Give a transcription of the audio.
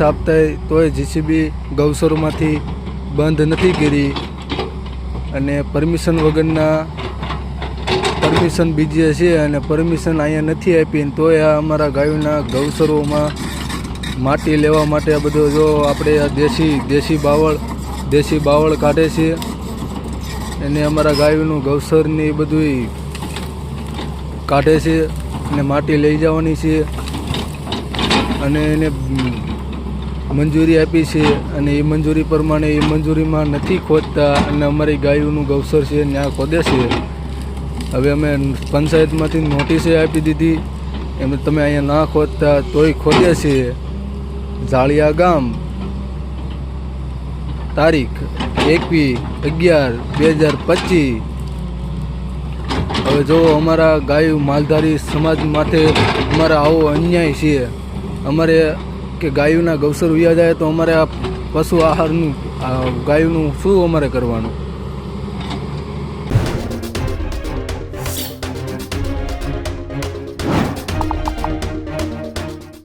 સાફ તોય જીસીબી ગૌસરોમાંથી બંધ નથી કરી. અને પરમિશન વગરના પરમિશન બીજે છે અને પરમિશન અહીંયા નથી આપી તોય આ અમારા ગાયોના ગૌસરોમાં માટી લેવા માટે આ બધો જો આપણે આ દેશી દેશી બાવળ દેશી બાવળ કાઢે છે. એને અમારા ગાયોનું ગૌસરની બધું કાઢે છે અને માટી લઈ જવાની છે. અને એને મંજૂરી આપી છે અને એ મંજૂરી પ્રમાણે એ મંજૂરીમાં નથી ખોદતા અને અમારી ગાયોનું ગૌસર છે ત્યાં ખોદે છે. હવે અમે પંચાયતમાંથી નોટિસે આપી દીધી. એમ તમે અહીંયા ના ખોદતા તોય ખોદે છે. જાળિયા ગામ. તારીખ એકવીસ અગિયાર બે હજાર પચીસ. હવે જો અમારા ગાય માલધારી સમાજ માટે અમારા આવો અન્યાય છે, અમારે કે ગાયોના ગૌસર ઉયા જાય તો અમારે આ પશુ આહારનું ગાયોનું શું અમારે કરવાનું?